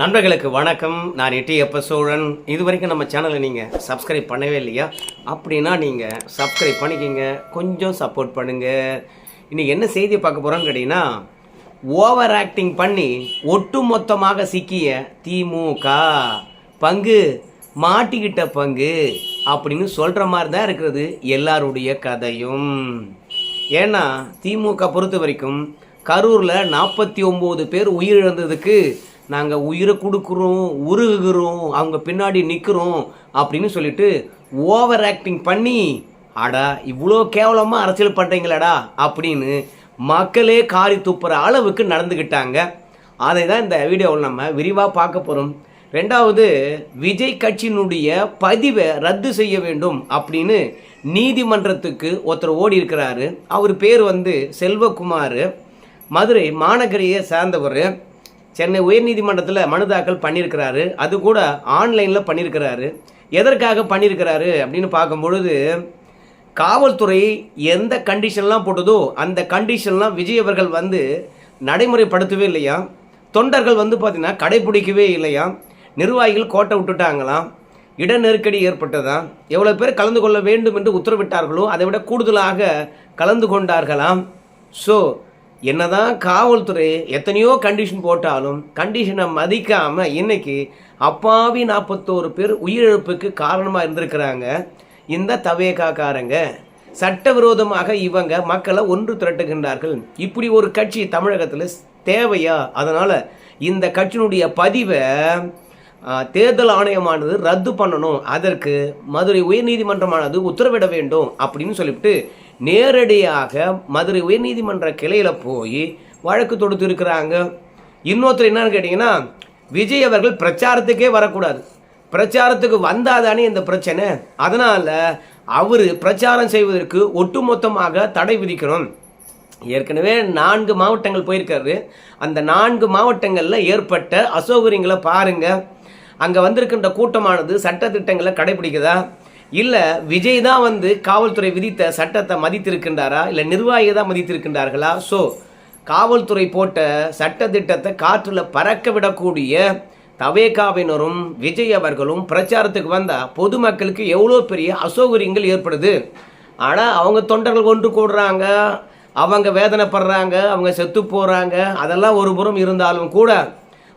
நண்பர்களுக்கு வணக்கம். நான் எட்டியப்ப சோழன். இது வரைக்கும் நம்ம சேனலை நீங்கள் சப்ஸ்கிரைப் பண்ணவே இல்லையா? அப்படின்னா நீங்கள் சப்ஸ்கிரைப் பண்ணிக்கிங்க. கொஞ்சம் சப்போர்ட் பண்ணுங்கள் இன்னைக்கு என்ன செய்தி பார்க்க போகிறோன்னு கேட்டிங்கன்னா ஓவர் ஆக்டிங் பண்ணி ஒட்டுமொத்தமாக சிக்கிய திமுக. பங்கு மாட்டிக்கிட்ட பங்கு அப்படின்னு சொல்கிற மாதிரி தான் இருக்கிறது எல்லாருடைய கதையும். ஏன்னா திமுக பொறுத்த வரைக்கும் கரூரில் நாற்பத்தி ஒம்பது பேர் உயிரிழந்ததுக்கு நாங்கள் உயிரை கொடுக்குறோம் உருகுகிறோம் அவங்க பின்னாடி நிற்கிறோம் அப்படின்னு சொல்லிட்டு ஓவர் ஆக்டிங் பண்ணி அடா இவ்வளோ கேவலமாக அரசியல் பண்ணுறீங்களாடா அப்படின்னு மக்களே காரி துப்புற அளவுக்கு நடந்துக்கிட்டாங்க அதை தான் இந்த வீடியோவில் நம்ம விரிவாக பார்க்க போகிறோம் ரெண்டாவது விஜய் கட்சியினுடைய பதிவை ரத்து செய்ய வேண்டும் அப்படின்னு நீதிமன்றத்துக்கு ஒருத்தர் ஓடி இருக்கிறாரு. அவர் பேர் வந்து செல்வகுமார். மதுரை மாநகரையை சேர்ந்தவர். சென்னை உயர்நீதிமன்றத்தில் மனு தாக்கல் பண்ணியிருக்கிறாரு. அது கூட ஆன்லைனில் பண்ணியிருக்கிறாரு. எதற்காக பண்ணியிருக்கிறாரு அப்படின்னு பார்க்கும்பொழுது காவல்துறை எந்த கண்டிஷன்லாம் போட்டதோ அந்த கண்டிஷன்லாம் விஜய் அவர்கள் வந்து நடைமுறைப்படுத்தவே இல்லையா? தொண்டர்கள் வந்து பார்த்தீங்கன்னா கடைபிடிக்கவே இல்லையா? நிர்வாகிகள் கோட்டை விட்டுட்டாங்களாம் இட நெருக்கடி ஏற்பட்டதா? எவ்வளோ பேர் கலந்து கொள்ள வேண்டும் என்று உத்தரவிட்டார்களோ அதை விட கூடுதலாக கலந்து கொண்டார்களாம். ஸோ என்னதான் காவல்துறை எத்தனையோ கண்டிஷன் போட்டாலும் கண்டிஷனை மதிக்காமல் இன்னைக்கு அப்பாவி நாற்பத்தோரு பேர் உயிரிழப்புக்கு காரணமாக இருந்திருக்கிறாங்க. இந்த தவேகாக்காரங்க. சட்டவிரோதமாக இவங்க மக்களை ஒன்று திரட்டுகின்றார்கள். இப்படி ஒரு கட்சி தமிழகத்தில் தேவையா? அதனால் இந்த கட்சியினுடைய பதிவை தேர்தல் ஆணையமானது ரத்து பண்ணணும். அதற்கு மதுரை உயர்நீதிமன்றமானது உத்தரவிட வேண்டும் அப்படின்னு சொல்லிவிட்டு நேரடியாக மதுரை உயர்நீதிமன்ற கிளையில் போய் வழக்கு தொடுத்திருக்கிறாங்க இன்னொருத்தர் என்னன்னு கேட்டிங்கன்னா விஜய் அவர்கள் பிரச்சாரத்துக்கே வரக்கூடாது. பிரச்சாரத்துக்கு வந்தாதானே இந்த பிரச்சனை. அதனால் அவர் பிரச்சாரம் செய்வதற்கு ஒட்டுமொத்தமாக தடை விதிக்கணும். ஏற்கனவே நான்கு மாவட்டங்கள் போயிருக்காரு. அந்த நான்கு மாவட்டங்களில் ஏற்பட்ட அசௌகரியங்களை பாருங்கள் அங்கே வந்திருக்கின்ற கூட்டமானது சட்டத்திட்டங்களை கடைபிடிக்குதா? இல்லை விஜய் தான் வந்து காவல்துறை விதித்த சட்டத்தை மதித்திருக்கின்றாரா? இல்லை நிர்வாகி தான் மதித்திருக்கின்றார்களா? ஸோ காவல்துறை போட்ட சட்டத்திட்டத்தை காற்றில் பறக்க விடக்கூடிய தவேகாவினரும் விஜய் அவர்களும் பிரச்சாரத்துக்கு வந்தால் பொதுமக்களுக்கு எவ்வளோ பெரிய அசௌகரியங்கள் ஏற்படுது? ஆனால் அவங்க தொண்டர்கள் ஒன்று கூடுறாங்க அவங்க வேதனைப்படுறாங்க அவங்க செத்து போகிறாங்க அதெல்லாம் ஒரு புறம் இருந்தாலும் கூட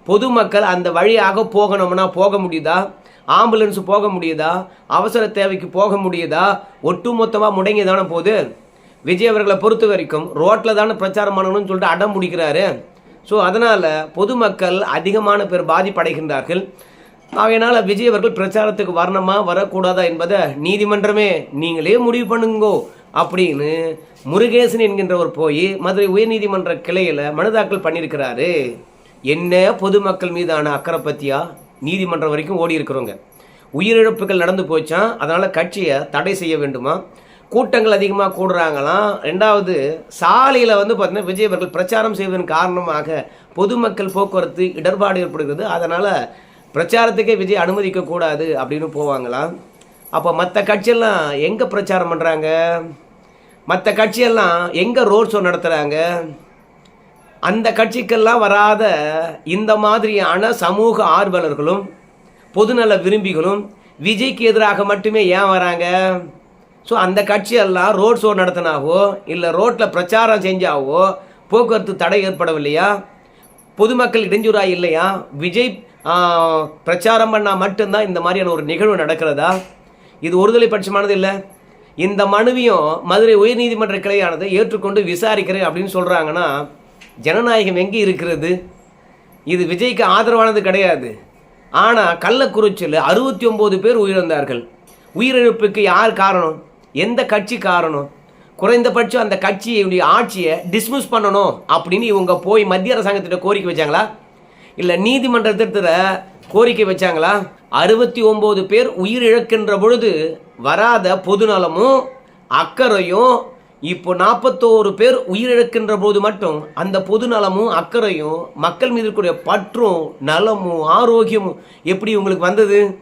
பொதுமக்கள் அந்த வழியாக போகணும்னா போக முடியுதா? ஆம்புலன்ஸ் போக முடியுதா? அவசர தேவைக்கு போக முடியுதா? ஒட்டுமொத்தமாக முடங்கி தானே போகுது விஜய் அவர்களை பொறுத்த வரைக்கும் ரோட்டில் தானே பிரச்சாரம் பண்ணணும்னு சொல்லிட்டு அடம் முடிக்கிறாரு ஸோ அதனால் பொதுமக்கள் அதிகமான பேர் பாதிப்படைகின்றார்கள். ஆகையினால் விஜய் அவர்கள் பிரச்சாரத்துக்கு வரணுமா வரக்கூடாதா என்பதை நீதிமன்றமே நீங்களே முடிவு பண்ணுங்கோ அப்படின்னு முருகேசன் என்கின்றவர் போய் மதுரை உயர்நீதிமன்ற கிளையில் மனு தாக்கல் பண்ணியிருக்கிறாரு. என்ன பொதுமக்கள் மீதான அக்கறை பற்றியா நீதிமன்றம் வரைக்கும் ஓடி இருக்கிறவங்க. உயிரிழப்புகள் நடந்து போச்சான் அதனால் கட்சியை தடை செய்ய வேண்டுமா? கூட்டங்கள் அதிகமாக கூடுறாங்களாம் ரெண்டாவது சாலையில் வந்து பார்த்தீங்கன்னா விஜய் அவர்கள் பிரச்சாரம் செய்வதன் காரணமாக பொதுமக்கள் போக்குவரத்து இடர்பாடு ஏற்படுகிறது. அதனால் பிரச்சாரத்துக்கே விஜய் அனுமதிக்கக்கூடாது அப்படின்னு போவாங்களாம் அப்போ மற்ற கட்சியெல்லாம் எங்கே பிரச்சாரம் பண்ணுறாங்க மற்ற கட்சியெல்லாம் எங்கே ரோட் ஷோ நடத்துகிறாங்க அந்த கட்சிக்கெல்லாம் வராத இந்த மாதிரியான சமூக ஆர்வலர்களும் பொதுநல விரும்பிகளும் விஜய்க்கு எதிராக மட்டுமே ஏன் வராங்க? ஸோ அந்த கட்சியெல்லாம் ரோட் ஷோ நடத்தினாவோ இல்லை ரோட்டில் பிரச்சாரம் செஞ்சாவோ போக்குவரத்து தடை ஏற்படவில்லையா? பொதுமக்கள் இடைஞ்சூறா இல்லையா? விஜய் பிரச்சாரம் பண்ணால் மட்டும்தான் இந்த மாதிரியான ஒரு நிகழ்வு நடக்கிறதா? இது ஒருதலை பட்சமானது இல்லை. இந்த மனுவையும் மதுரை உயர்நீதிமன்ற கிளையானது ஏற்றுக்கொண்டு விசாரிக்கிறேன் அப்படின்னு சொல்கிறாங்கன்னா ஜனநாயகம் எங்கே இருக்கிறது? இது விஜய்க்கு ஆதரவானது கிடையாது. ஆனால் கள்ளக்குறிச்சியில் அறுபத்தி ஒம்பது பேர் உயிரிழந்தார்கள். உயிரிழப்புக்கு யார் காரணம்? எந்த கட்சி காரணம்? குறைந்தபட்சம் அந்த கட்சியுடைய ஆட்சியை டிஸ்மிஸ் பண்ணணும் அப்படின்னு இவங்க போய் மத்திய அரசாங்கத்திட்ட கோரிக்கை வச்சாங்களா? இல்லை நீதிமன்றத்திட்ட கோரிக்கை வச்சாங்களா? அறுபத்தி ஒம்பது பேர் உயிரிழக்கின்ற பொழுது வராத பொதுநலமும் அக்கறையும் இப்போ நாற்பத்தோரு பேர் உயிரிழக்கின்ற போது மட்டும் அந்த பொது நலமும் அக்கறையும் மக்கள் மீது இருக்கக்கூடிய பற்றும் நலமும் ஆரோக்கியமும் எப்படி உங்களுக்கு வந்தது?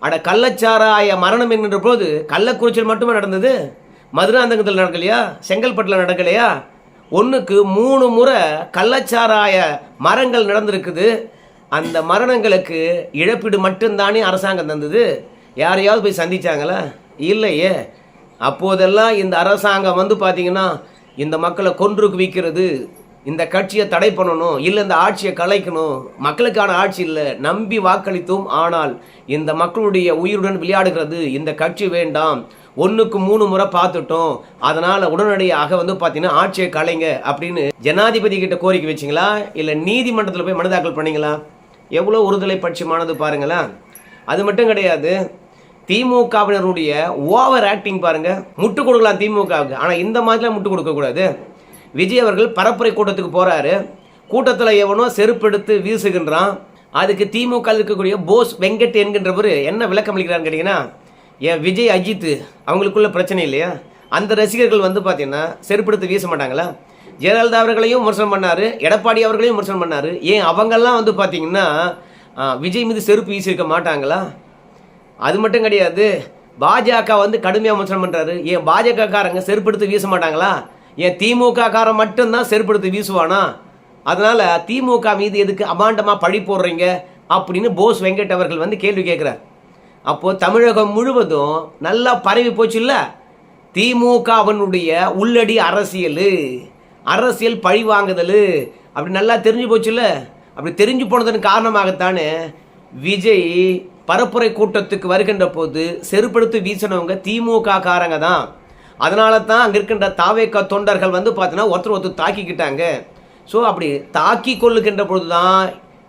அட கள்ளச்சாராய மரணம் என்கின்ற போது கள்ளக்குறிச்சியில் மட்டுமே நடந்தது? மதுராந்தகத்தில் நடக்கலையா? செங்கல்பட்டில் நடக்கலையா? ஒன்றுக்கு மூணு முறை கள்ளச்சாராய மரங்கள் நடந்திருக்குது. அந்த மரணங்களுக்கு இழப்பீடு மட்டும்தானே அரசாங்கம் தந்தது. யாரையாவது போய் சந்திச்சாங்களா? இல்லையே. அப்போதெல்லாம் இந்த அரசாங்கம் வந்து பார்த்தீங்கன்னா இந்த மக்களை கொன்று குவிக்கிறது இந்த கட்சியை தடை பண்ணணும் இல்லை இந்த ஆட்சியை கலைக்கணும் மக்களுக்கான ஆட்சி இல்லை நம்பி வாக்களித்தோம் ஆனால் இந்த மக்களுடைய உயிருடன் விளையாடுகிறது இந்த கட்சி வேண்டாம் ஒன்றுக்கு மூணு முறை பார்த்துட்டோம் அதனால் உடனடியாக வந்து பார்த்தீங்கன்னா ஆட்சியை கலைங்க அப்படின்னு ஜனாதிபதி கிட்ட கோரிக்கை வச்சிங்களா? இல்லை நீதிமன்றத்தில் போய் மனு தாக்கல் எவ்வளோ ஒருதலை பட்சமானது பாருங்களேன். அது மட்டும் கிடையாது. திமுகவினருடைய ஓவர் ஆக்டிங் பாருங்க. முட்டு கொடுக்கலாம் திமுகவுக்கு. ஆனால் இந்த மாதிரிலாம் முட்டு கொடுக்கக்கூடாது விஜய் அவர்கள் பரப்புரை கூட்டத்துக்கு போகிறாரு கூட்டத்தில் எவனோ செருப்பெடுத்து வீசுகின்றான். அதுக்கு திமுக இருக்கக்கூடிய போஸ் வெங்கட் என்கின்றவர் என்ன விளக்கம் அளிக்கிறான்னு கேட்டிங்கன்னா என் விஜய் அஜித் அவங்களுக்குள்ள பிரச்சனை இல்லையா? அந்த ரசிகர்கள் வந்து பார்த்தீங்கன்னா செருப்பெடுத்து வீச மாட்டாங்களா? ஜெயலலிதா அவர்களையும் விமர்சனம் பண்ணாரு. எடப்பாடி அவர்களையும் விமர்சனம் பண்ணார். ஏன் அவங்கெல்லாம் வந்து பார்த்தீங்கன்னா விஜய் மீது செருப்பு வீசியிருக்க மாட்டாங்களா? அது மட்டும் கிடையாது பாஜக வந்து கடுமையாக விமர்சனம் பண்ணுறாரு ஏன் பாஜகக்காரங்க செருப்படுத்து வீச மாட்டாங்களா? ஏன் திமுகக்காரன் மட்டும்தான் செருப்படுத்து வீசுவானா? அதனால் திமுக மீது எதுக்கு அபாண்டமாக பழி போடுறீங்க அப்படின்னு போஸ் வெங்கட் அவர்கள் வந்து கேள்வி கேட்குறார். அப்போது தமிழகம் முழுவதும் நல்லா பரவி போச்சு திமுக திமுகவனுடைய உள்ளடி அரசியல். அரசியல் பழி வாங்குதல். அப்படி நல்லா தெரிஞ்சு போச்சுல்ல அப்படி தெரிஞ்சு போனதன் காரணமாகத்தானே விஜய் பரப்புரை கூட்டத்துக்கு வருகின்ற போது செருப்படுத்து வீசினவங்க திமுக காரங்க தான். அதனால தான் அங்கே இருக்கின்ற தாவேக்க தொண்டர்கள் வந்து பார்த்தீங்கன்னா ஒருத்தர் ஒருத்தர் தாக்கிக்கிட்டாங்க. ஸோ அப்படி தாக்கி கொள்ளுகின்ற பொழுது தான்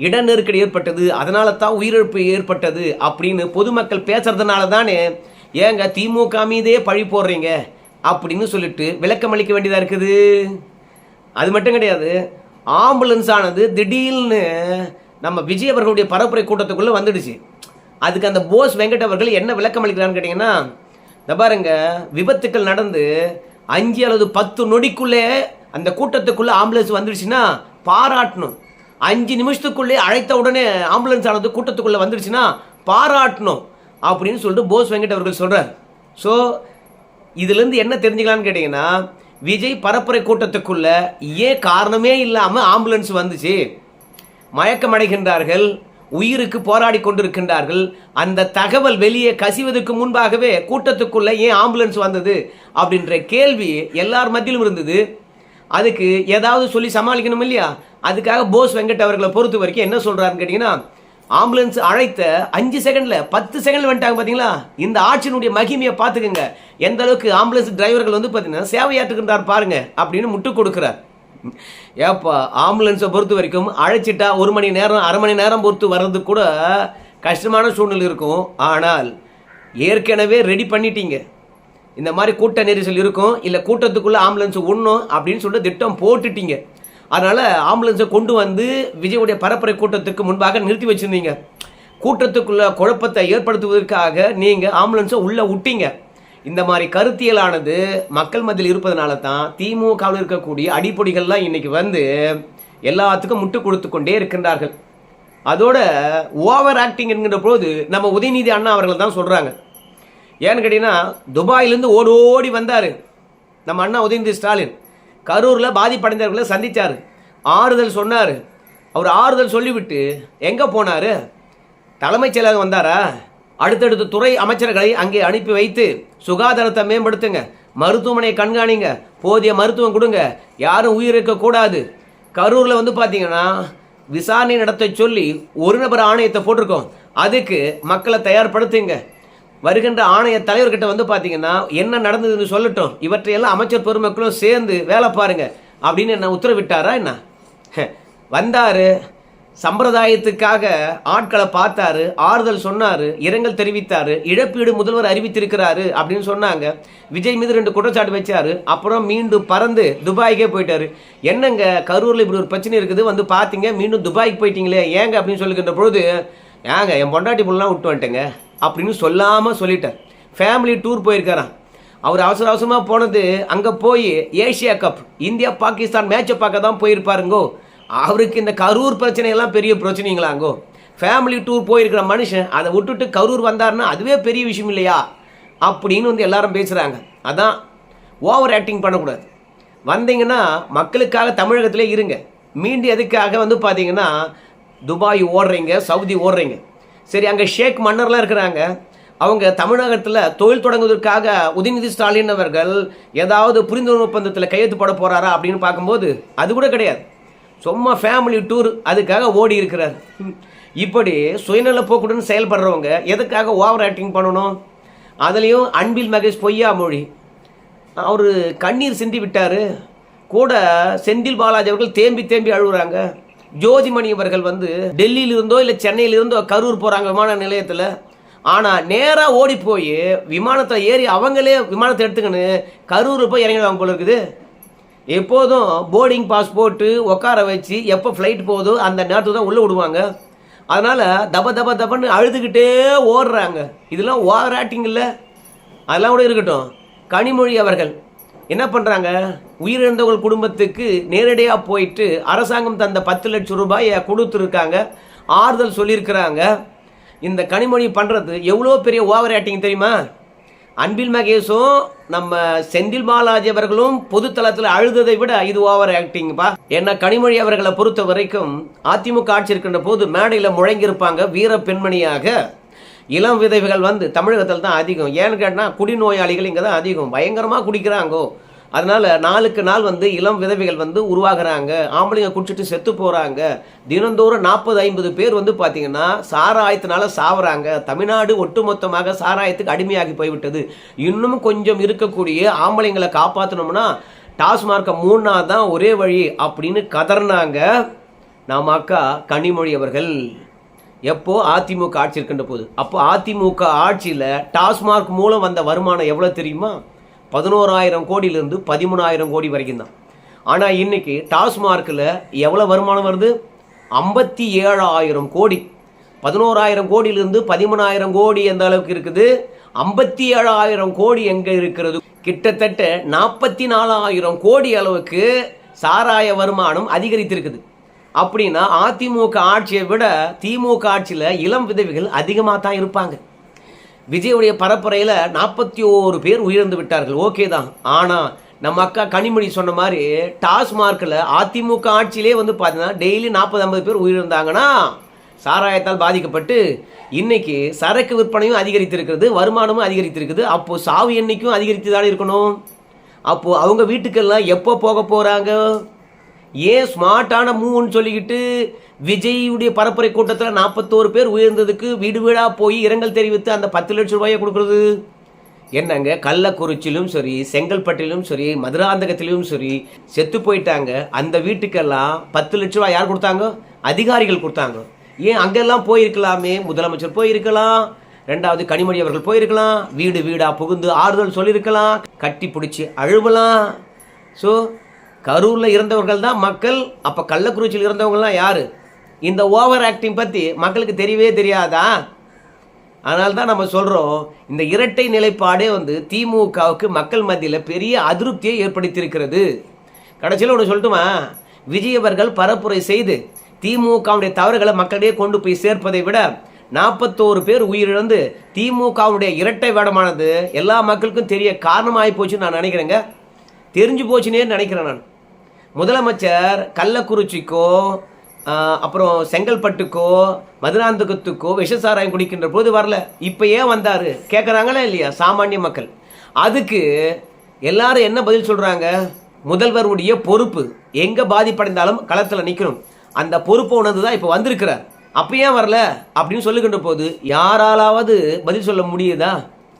இட நெருக்கடி ஏற்பட்டது. அதனால தான் உயிரிழப்பு ஏற்பட்டது அப்படின்னு பொதுமக்கள் பேசுறதுனால தானே ஏங்க திமுக மீதே பழி போடுறீங்க அப்படின்னு சொல்லிட்டு விளக்கம் அளிக்க வேண்டியதாக இருக்குது. அது மட்டும் கிடையாது. ஆம்புலன்ஸ் ஆனது திடீர்னு நம்ம விஜய் அவர்களுடைய பரப்புரை கூட்டத்துக்குள்ளே வந்துடுச்சு. அதுக்கு அந்த போஸ் வெங்கட் அவர்கள் என்ன விளக்கம் அளிக்கிறான்னு கேட்டிங்கன்னா இந்த பாருங்க விபத்துக்கள் நடந்து அஞ்சு அல்லது பத்து நொடிக்குள்ளே அந்த கூட்டத்துக்குள்ளே ஆம்புலன்ஸ் வந்துடுச்சுன்னா பாராட்டணும். அஞ்சு நிமிஷத்துக்குள்ளே அழைத்த உடனே ஆம்புலன்ஸ் ஆனது கூட்டத்துக்குள்ளே வந்துடுச்சுன்னா பாராட்டணும் அப்படின்னு சொல்லிட்டு போஸ் வெங்கட் அவர்கள் சொல்கிறார் ஸோ இதுலேருந்து என்ன தெரிஞ்சுக்கலான்னு கேட்டிங்கன்னா விஜய் பரப்புரை கூட்டத்துக்குள்ளே ஏன் காரணமே இல்லாமல் ஆம்புலன்ஸ் வந்துச்சு. மயக்கமடைகின்றார்கள். உயிருக்கு போராடி கொண்டிருக்கின்றார்கள். அந்த தகவல் வெளியே கசிவதற்கு முன்பாகவே கூட்டத்துக்குள்ள ஏன் ஆம்புலன்ஸ் வந்தது அப்படின்ற கேள்வி எல்லார் மத்தியிலும் இருந்தது. அதுக்கு ஏதாவது சொல்லி சமாளிக்கணும் இல்லையா? அதுக்காக போஸ் வெங்கட் அவர்களை பொறுத்த வரைக்கும் என்ன சொல்றாருன்னு கேட்டிங்கன்னா ஆம்புலன்ஸ் அழைத்த அஞ்சு செகண்ட்ல பத்து செகண்ட் வந்துட்டாங்க பாத்தீங்களா? இந்த ஆட்சியினுடைய மகிமையை பார்த்துக்குங்க. எந்த அளவுக்கு ஆம்புலன்ஸ் டிரைவர்கள் வந்து பார்த்தீங்கன்னா சேவையாற்றுகின்றார் பாருங்க அப்படின்னு முட்டு கொடுக்குறார். ஏப்பா ஆம்புலன்ஸை பொறுத்த வரைக்கும் அழைச்சிட்டா ஒரு மணி நேரம் அரை மணி நேரம் பொறுத்து வர்றது கூட கஷ்டமான சூழ்நிலை இருக்கும். ஆனால் ஏற்கனவே ரெடி பண்ணிட்டீங்க. இந்த மாதிரி கூட்ட நெரிசல் இருக்கும். இல்லை கூட்டத்துக்குள்ளே ஆம்புலன்ஸ் உண்ணும் அப்படின்னு சொல்லிட்டு திட்டம் போட்டுட்டீங்க. அதனால் ஆம்புலன்ஸை கொண்டு வந்து விஜயுடைய பரப்புரை கூட்டத்துக்கு முன்பாக நிறுத்தி வச்சுருந்தீங்க. கூட்டத்துக்குள்ளே குழப்பத்தை ஏற்படுத்துவதற்காக நீங்கள் ஆம்புலன்ஸை உள்ளே விட்டீங்க. இந்த மாதிரி கருத்தியலானது மக்கள் மத்தியில் இருப்பதனால தான் திமுகவில் இருக்கக்கூடிய அடிப்பொடிகள்லாம் இன்னைக்கு வந்து எல்லாத்துக்கும் முட்டு கொடுத்து கொண்டே இருக்கின்றார்கள். அதோட ஓவர் ஆக்டிங் என்கின்ற போது நம்ம உதயநிதி அண்ணா அவர்கள் தான் சொல்கிறாங்க ஏன்னு கேட்டிங்கன்னா துபாயிலேருந்து ஓடி ஓடி வந்தார். நம்ம அண்ணா உதயநிதி ஸ்டாலின். கரூரில் பாதிப்படைந்தவர்களை சந்தித்தார் ஆறுதல் சொன்னார். அவர் ஆறுதல் சொல்லிவிட்டு எங்கே போனார்? தலைமைச் செயலகம் வந்தாரா? அடுத்தடுத்த துறை அமைச்சர்களை அங்கே அனுப்பி வைத்து சுகாதாரத்தை மேம்படுத்துங்க. மருத்துவமனை கண்காணிங்க. போதிய மருத்துவம் கொடுங்க. யாரும் உயிரிழக்க கூடாது. கரூரில் வந்து பார்த்தீங்கன்னா விசாரணை நடத்த சொல்லி ஒரு நபர் ஆணையத்தை போட்டிருக்கோம். அதுக்கு மக்களை தயார்படுத்துங்க. வருகின்ற ஆணைய தலைவர்கிட்ட வந்து பார்த்தீங்கன்னா என்ன நடந்ததுன்னு சொல்லட்டும். இவற்றையெல்லாம் அமைச்சர் பெருமக்களும் சேர்ந்து வேலை பாருங்க. அப்படின்னு என்ன உத்தரவிட்டாரா என்ன? வந்தாரு. சம்பிரதாயத்துக்காக ஆட்களை பார்த்தாரு ஆறுதல் சொன்னாரு இரங்கல் தெரிவித்தாரு இழப்பீடு முதல்வர் அறிவித்திருக்கிறாரு அப்படின்னு சொன்னாங்க. விஜய் மீது ரெண்டு குற்றச்சாட்டு வச்சாரு. அப்புறம் மீண்டும் பறந்து துபாய்க்கே போயிட்டாரு. என்னங்க கரூரில் இப்படி ஒரு பிரச்சனை இருக்குது? வந்து பார்த்தீங்க மீண்டும் துபாய்க்கு போயிட்டீங்களே ஏங்க அப்படின்னு சொல்லுகின்ற பொழுது ஏங்க என் பொண்டாட்டி புல்லாம் விட்டு வந்துட்டேங்க அப்படின்னு சொல்லாமல் சொல்லிட்டார். Family tour போயிருக்காராம். அவர் அவசர அவசரமாக போனது அங்கே போய் ஏஷியா கப் இந்தியா பாகிஸ்தான் மேட்சை பார்க்க தான் போயிருப்பாருங்கோ. அவருக்கு இந்த கரூர் பிரச்சனையெல்லாம் பெரிய பிரச்சனைங்களாங்கோ ஃபேமிலி டூர் போயிருக்கிற மனுஷன் அதை விட்டுட்டு கரூர் வந்தாருன்னா அதுவே பெரிய விஷயம் இல்லையா? அப்படின்னு வந்து எல்லாரும் பேசுகிறாங்க அதான் ஓவர் ஆக்டிங் பண்ணக்கூடாது. வந்தீங்கன்னா மக்களுக்காக தமிழகத்திலே இருங்க. மீண்டும் எதுக்காக வந்து பார்த்தீங்கன்னா துபாய் ஓடுறீங்க சவுதி ஓடுறீங்க. சரி அங்கே ஷேக் மன்னர்லாம் இருக்கிறாங்க. அவங்க தமிழகத்தில் தொழில் தொடங்குவதற்காக உதயநிதி ஸ்டாலின் அவர்கள் ஏதாவது புரிந்துணர்வு ஒப்பந்தத்தில் கையெழுத்து போட போகிறாரா அப்படின்னு பார்க்கும்போது அது கூட கிடையாது. சும்மா ஃபேமிலி டூர் அதுக்காக ஓடி இருக்கிறார். இப்படி சுயநல போக்குடன் செயல்படுறவங்க எதுக்காக ஓவர் ஆக்டிங் பண்ணணும்? அதுலேயும் அன்பில் மகேஷ் பொய்யா மொழி அவர் கண்ணீர் சிந்தி விட்டார். கூட செந்தில் பாலாஜி அவர்கள் தேம்பி தேம்பி அழுகுறாங்க. ஜோதிமணி அவர்கள் வந்து டெல்லியிலிருந்தோ இல்லை சென்னையிலிருந்தோ கரூர் போகிறாங்க விமான நிலையத்தில். ஆனால் நேராக ஓடி போய் விமானத்தில் ஏறி அவங்களே விமானத்தை எடுத்துக்கின்னு கரூர் போய் இறங்கிடுவாங்க போல இருக்குது. எப்போதும் போர்டிங் பாஸ் போட்டு உட்கார வச்சு எப்போ ஃப்ளைட் போகுதோ அந்த நேரத்துக்கு தான் உள்ளே விடுவாங்க. அதனால் தப தப தபன்னு அழுதுகிட்டே ஓடுறாங்க. இதெல்லாம் ஓவர் ஆக்டிங் இல்லை. அதெல்லாம் கூட இருக்கட்டும். கனிமொழி அவர்கள் என்ன பண்ணுறாங்க உயிரிழந்தவர்கள் குடும்பத்துக்கு நேரடியாக போயிட்டு அரசாங்கம் தந்த பத்து லட்சம் ரூபாயை கொடுத்துருக்காங்க. ஆறுதல் சொல்லியிருக்கிறாங்க. இந்த கனிமொழி பண்ணுறது எவ்வளோ பெரிய ஓவர் ஆக்டிங் தெரியுமா? அன்பில் மகேஷும் நம்ம செந்தில் பாலாஜி அவர்களும் பொதுத்தளத்தில் அழுததை விட இது ஓவர் ஆக்டிங்ப்பா ஏன்னா கனிமொழி அவர்களை பொறுத்த வரைக்கும் அதிமுக ஆட்சி இருக்கின்ற போது மேடையில் முழங்கியிருப்பாங்க வீர பெண்மணியாக. இளம் விதவைகள் வந்து தமிழகத்தில் தான் அதிகம். ஏன்னு கேட்டால் குடிநோயாளிகள் இங்கே தான் அதிகம். பயங்கரமாக குடிக்கிறாங்கோ. அதனால் நாளுக்கு நாள் வந்து இளம் விதவைகள் வந்து உருவாகிறாங்க. ஆம்பளைங்க குடிச்சிட்டு செத்து போகிறாங்க தினந்தோறும் நாற்பது ஐம்பது பேர் வந்து பார்த்தீங்கன்னா சாராயத்தினால சாவறாங்க. தமிழ்நாடு ஒட்டுமொத்தமாக சாராயத்துக்கு அடிமையாகி போய்விட்டது. இன்னும் கொஞ்சம் இருக்கக்கூடிய ஆம்பளைங்களை காப்பாற்றணும்னா டாஸ்மார்க்கை மூணா தான் ஒரே வழி அப்படின்னு கதறினாங்க நாம அக்கா கனிமொழி அவர்கள். எப்போ அதிமுக ஆட்சி இருக்கின்ற போது? அப்போ அதிமுக ஆட்சியில் டாஸ்மார்க் மூலம் வந்த வருமானம் எவ்வளோ தெரியுமா? பதினோராயிரம் கோடியிலிருந்து பதிமூணாயிரம் கோடி வரைக்கும் தான் ஆனால் இன்றைக்கி டாஸ்மார்க்கில் எவ்வளோ வருமானம் வருது? ஐம்பத்தி ஏழாயிரம் கோடி. பதினோராயிரம் கோடியிலிருந்து பதிமூணாயிரம் கோடி எந்த அளவுக்கு இருக்குது? ஐம்பத்தி ஏழாயிரம் கோடி எங்கே இருக்கிறது? கிட்டத்தட்ட நாற்பத்தி நாலாயிரம் கோடி அளவுக்கு சாராய வருமானம் அதிகரித்திருக்குது. அப்படின்னா அதிமுக ஆட்சியை விட திமுக ஆட்சியில் இளம் விதவிகள் அதிகமாக தான் இருப்பாங்க. விஜயுடைய பரப்புரையில் நாற்பத்தி ஓரு பேர் உயர்ந்து விட்டார்கள். ஓகே தான். ஆனால் நம்ம அக்கா கனிமொழி சொன்ன மாதிரி டாஸ்மார்க்கில் அதிமுக ஆட்சியிலே வந்து பார்த்தீங்கன்னா டெய்லி நாற்பது ஐம்பது பேர் உயிரிழந்தாங்கன்னா சாராயத்தால் பாதிக்கப்பட்டு இன்னைக்கு சரக்கு விற்பனையும் அதிகரித்திருக்கிறது வருமானமும் அதிகரித்திருக்குது. அப்போது சாவு எண்ணிக்கும் அதிகரித்து தானே இருக்கணும்? அப்போது அவங்க வீட்டுக்கெல்லாம் எப்போ போக போகிறாங்க ஏன் ஸ்மார்ட்டான மூவ்னு சொல்லிக்கிட்டு விஜய்யுடைய பரப்புரை கூட்டத்தில் நாற்பத்தோரு பேர் உயர்ந்ததுக்கு வீடு வீடாக போய் இரங்கல் தெரிவித்து அந்த பத்து லட்சம் ரூபாயை கொடுக்குறது? என்னங்க கள்ளக்குறிச்சியிலும் சரி செங்கல்பட்டிலும் சரி மதுராந்தகத்திலும் சரி செத்து போயிட்டாங்க. அந்த வீட்டுக்கெல்லாம் பத்து லட்ச ரூபா யார் கொடுத்தாங்க? அதிகாரிகள் கொடுத்தாங்க. ஏன் அங்கெல்லாம் போயிருக்கலாமே? முதலமைச்சர் போயிருக்கலாம். ரெண்டாவது கனிமொழி அவர்கள் போயிருக்கலாம். வீடு வீடாக புகுந்து ஆறுதல் சொல்லியிருக்கலாம். கட்டி பிடிச்சி அழுவலாம். ஸோ கரூரில் இருந்தவர்கள் தான் மக்கள் அப்போ கள்ளக்குறிச்சியில் இருந்தவங்கலாம் யார்? இந்த ஓவர் ஆக்டிங் பற்றி மக்களுக்கு தெரியவே தெரியாதா? அதனால தான் நம்ம சொல்கிறோம் இந்த இரட்டை நிலைப்பாடே வந்து திமுகவுக்கு மக்கள் மத்தியில் பெரிய அதிருப்தியை ஏற்படுத்தியிருக்கிறது. கடைசியில் ஒன்று சொல்லட்டுமா? விஜய் அவர்கள் பரப்புரை செய்து திமுகவுடைய தவறுகளை மக்களிடையே கொண்டு போய் சேர்ப்பதை விட நாற்பத்தோரு பேர் உயிரிழந்து திமுகவுடைய இரட்டை வேடமானது எல்லா மக்களுக்கும் தெரிய காரணமாகி போச்சுன்னு நான் நினைக்கிறேங்க. தெரிஞ்சு போச்சுன்னே நினைக்கிறேன் நான். முதலமைச்சர் கள்ளக்குறிச்சிக்கோ அப்புறம் செங்கல்பட்டுக்கோ மதுராந்தகத்துக்கோ விஷசாராயம் குடிக்கின்ற போது வரல. இப்போ ஏன் வந்தார்? கேட்குறாங்களா இல்லையா? சாமானிய மக்கள். அதுக்கு எல்லாரும் என்ன பதில் சொல்கிறாங்க முதல்வருடைய பொறுப்பு எங்கே பாதிப்படைந்தாலும் களத்தில் நிற்கணும் அந்த பொறுப்பை உணர்ந்து தான் இப்போ வந்திருக்கிறார். அப்போ ஏன் வரல? அப்படின்னு சொல்லுகின்ற போது யாராலாவது பதில் சொல்ல முடியுதா?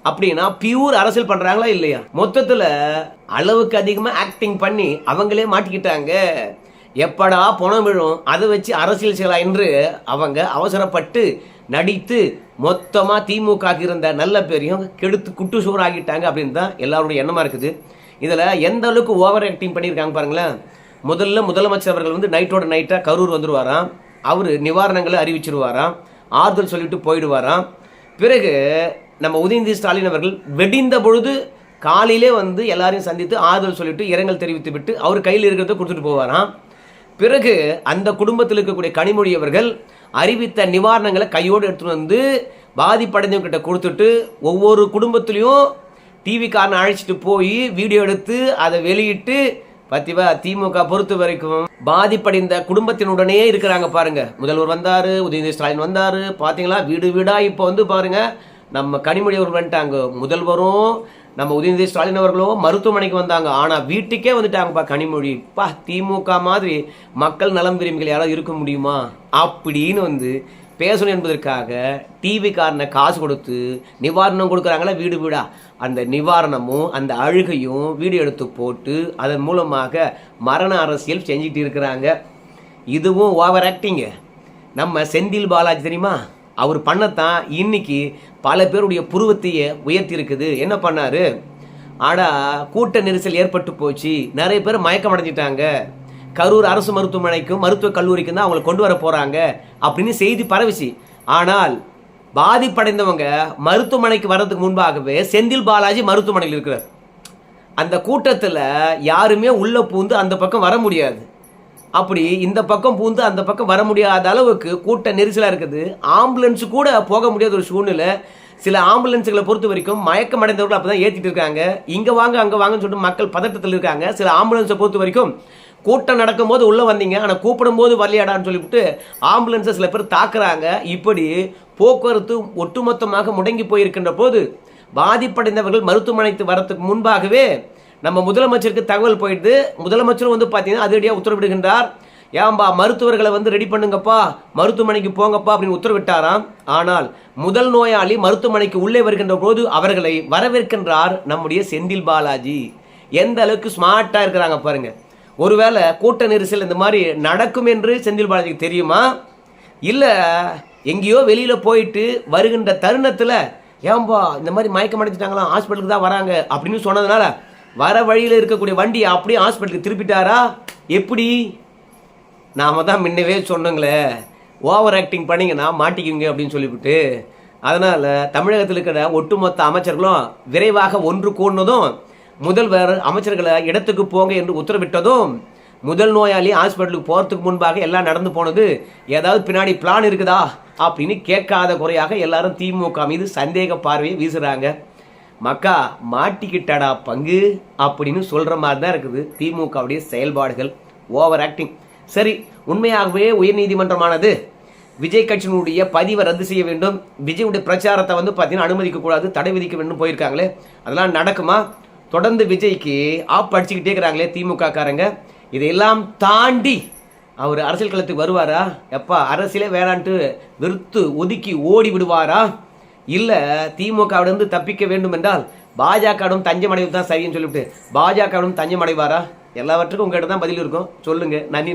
அப்படின்னா பியூர் அரசியல் பண்றாங்களா இல்லையா? மொத்தத்துல அளவுக்கு அதிகமா ஆக்டிங் பண்ணி அவங்களே மாட்டிக்கிட்டாங்க. எப்படா பணம் விழும்? அதை வச்சு அரசியல் செய்யலாம் என்று அவங்க அவசரப்பட்டு நடித்து மொத்தமாக திமுக இருந்த நல்ல பேரையும் கெடுத்து குட்டு சோறு ஆகிட்டாங்க அப்படின்னு தான் எல்லாருடைய எண்ணமாக இருக்குது. இதில் எந்த அளவுக்கு ஓவர் ஆக்டிங் பண்ணியிருக்காங்க பாருங்களேன். முதல்ல முதலமைச்சர் அவர்கள் வந்து நைட்டோட நைட்டாக கரூர் வந்துடுவாராம் அவர் நிவாரணங்களை அறிவிச்சிருவாராம். ஆறுதல் சொல்லிட்டு போயிடுவாராம். பிறகு நம்ம உதயநிதி ஸ்டாலின் அவர்கள் வெடிந்த பொழுது காலையிலே வந்து எல்லாரையும் சந்தித்து ஆறுதல் சொல்லிட்டு இரங்கல் தெரிவித்து விட்டு அவர் கையில் இருக்கிறத கொடுத்துட்டு போவாராம். பிறகு அந்த குடும்பத்தில் இருக்கக்கூடிய கனிமொழி அவர்கள் அறிவித்த நிவாரணங்களை கையோடு எடுத்துகிட்டு வந்து பாதிப்படைந்தவங்க கிட்ட கொடுத்துட்டு ஒவ்வொரு குடும்பத்துலேயும் டிவி அழைச்சிட்டு போய் வீடியோ எடுத்து அதை வெளியிட்டு பத்திவா திமுக பொறுத்த வரைக்கும் பாதிப்படைந்த குடும்பத்தினுடனே இருக்கிறாங்க பாருங்க. முதல்வர் வந்தாரு உதயநிதி ஸ்டாலின் வந்தாரு. பாத்தீங்களா? வீடு வீடா இப்போ வந்து பாருங்க. நம்ம கனிமொழி அவர்கள் வந்துட்டாங்க முதல்வரும் நம்ம உதயநிதி ஸ்டாலின் அவர்களும் மருத்துவமனைக்கு வந்தாங்க. ஆனால் வீட்டுக்கே வந்துட்டாங்கப்பா கனிமொழி. பா திமுக மாதிரி மக்கள் நலம் விரும்பிகள் யாராவது இருக்க முடியுமா? அப்படின்னு வந்து பேசணும் என்பதற்காக டிவி காரனை காசு கொடுத்து நிவாரணம் கொடுக்குறாங்களா வீடு வீடா? அந்த நிவாரணமும் அந்த அழுகையும் வீடியோ எடுத்து போட்டு அதன் மூலமாக மரண அரசியல் செஞ்சுட்டு இருக்கிறாங்க. இதுவும் ஓவர் ஆக்டிங்க. நம்ம செந்தில் பாலாஜி தெரியுமா? அவர் பண்ணத்தான் இன்னைக்கு பல பேருடைய புருவத்தையே உயர்த்தி இருக்குது என்ன பண்ணார்? ஆடா கூட்ட நெரிசல் ஏற்பட்டு போச்சு. நிறைய பேர் மயக்கம் அடைஞ்சிட்டாங்க கரூர் அரசு மருத்துவமனைக்கும் மருத்துவக் கல்லூரிக்கும் தான் அவங்களை கொண்டு வர போகிறாங்க அப்படின்னு செய்தி பரவிச்சு. ஆனால் பாதிப்படைந்தவங்க மருத்துவமனைக்கு வர்றதுக்கு முன்பாகவே செந்தில் பாலாஜி மருத்துவமனையில் இருக்கிறார். அந்த கூட்டத்தில் யாருமே உள்ளே பூந்து அந்த பக்கம் வர முடியாது. அப்படி இந்த பக்கம் பூந்து அந்த பக்கம் வர முடியாத அளவுக்கு கூட்ட நெரிசலாக இருக்குது. ஆம்புலன்ஸு கூட போக முடியாத ஒரு சூழ்நிலை. சில ஆம்புலன்ஸுகளை பொறுத்த வரைக்கும் மயக்கம் அடைந்தவர்கள் அப்போ தான் ஏற்றிட்டு இருக்காங்க. இங்கே வாங்க அங்கே வாங்கன்னு சொல்லிட்டு மக்கள் பதட்டத்தில் இருக்காங்க. சில ஆம்புலன்ஸை பொறுத்த வரைக்கும் கூட்டம் நடக்கும்போது உள்ளே வந்தீங்க. ஆனால் கூப்பிடும்போது வரலையாடான்னு சொல்லிவிட்டு ஆம்புலன்ஸை சில பேர் தாக்குறாங்க. இப்படி போக்குவரத்து ஒட்டுமொத்தமாக முடங்கி போயிருக்கின்ற போது பாதிப்படைந்தவர்கள் மருத்துவமனைக்கு வரத்துக்கு முன்பாகவே நம்ம முதலமைச்சருக்கு தகவல் போயிடுது முதலமைச்சரும் வந்து பார்த்தீங்கன்னா அதிரடியாக உத்தரவிடுகின்றார். ஏன்பா மருத்துவர்களை வந்து ரெடி பண்ணுங்கப்பா மருத்துவமனைக்கு போங்கப்பா அப்படின்னு உத்தரவிட்டாராம். ஆனால் முதல் நோயாளி மருத்துவமனைக்கு உள்ளே வருகின்ற போது அவர்களை வரவேற்கின்றார் நம்முடைய செந்தில் பாலாஜி. எந்த அளவுக்கு ஸ்மார்ட்டாக இருக்கிறாங்க பாருங்க. ஒருவேளை கூட்ட நெரிசல் இந்த மாதிரி நடக்கும் என்று செந்தில் பாலாஜிக்கு தெரியுமா? இல்லை எங்கேயோ வெளியில் போயிட்டு வருகின்ற தருணத்தில் ஏன்பா இந்த மாதிரி மயக்கம் அடைஞ்சிட்டாங்களாம் ஹாஸ்பிட்டலுக்கு தான் வராங்க அப்படின்னு சொன்னதுனால வர வழியில் இருக்கக்கூடிய வண்டியை அப்படியே ஹாஸ்பிட்டலுக்கு திருப்பிட்டாரா? எப்படி? நாம தான் முன்னவே சொன்னோங்களே ஓவர் ஆக்டிங் பண்ணிங்கன்னா மாட்டிக்குங்க அப்படின்னு சொல்லிவிட்டு அதனால் தமிழகத்தில் இருக்கிற ஒட்டுமொத்த அமைச்சர்களும் விரைவாக ஒன்று கூடினதும் முதல்வர் அமைச்சர்களை இடத்துக்கு போங்க என்று உத்தரவிட்டதும் முதல் நோயாளி ஹாஸ்பிட்டலுக்கு போகிறதுக்கு முன்பாக எல்லாம் நடந்து போனது ஏதாவது பின்னாடி பிளான் இருக்குதா? அப்படின்னு கேட்காத குறையாக எல்லாரும் திமுக மீது சந்தேக பார்வையை வீசுகிறாங்க மக்கா மாட்டிக்கிட்டடா பங்கு? அப்படின்னு சொல்கிற மாதிரி தான் இருக்குது திமுகவுடைய செயல்பாடுகள் ஓவர் ஆக்டிங் சரி உண்மையாகவே உயர்நீதிமன்றமானது. விஜய் கட்சியினுடைய பதிவை ரத்து செய்ய வேண்டும். விஜயுடைய பிரச்சாரத்தை வந்து பார்த்தீங்கன்னா அனுமதிக்கக்கூடாது தடை விதிக்க வேண்டும் போயிருக்காங்களே. அதெல்லாம் நடக்குமா? தொடர்ந்து விஜய்க்கு ஆப் அடிச்சுக்கிட்டே இருக்கிறாங்களே திமுக காரங்க இதையெல்லாம் தாண்டி அவர் அரசியல் களத்துக்கு வருவாரா? எப்பா அரசியலே வேணான்ட்டு வெறுத்து ஒதுக்கி ஓடி விடுவாரா? இல்ல திமுகவிலிருந்து தப்பிக்க வேண்டும் என்றால் பாஜகவிடம் தஞ்சம் அடைவது தான் சரின்னு சொல்லிவிட்டு பாஜகவிடம் தஞ்சம் அடைவாரா எல்லாவற்றுக்கும் உங்ககிட்ட தான் பதில் இருக்கும். சொல்லுங்க. நன்றி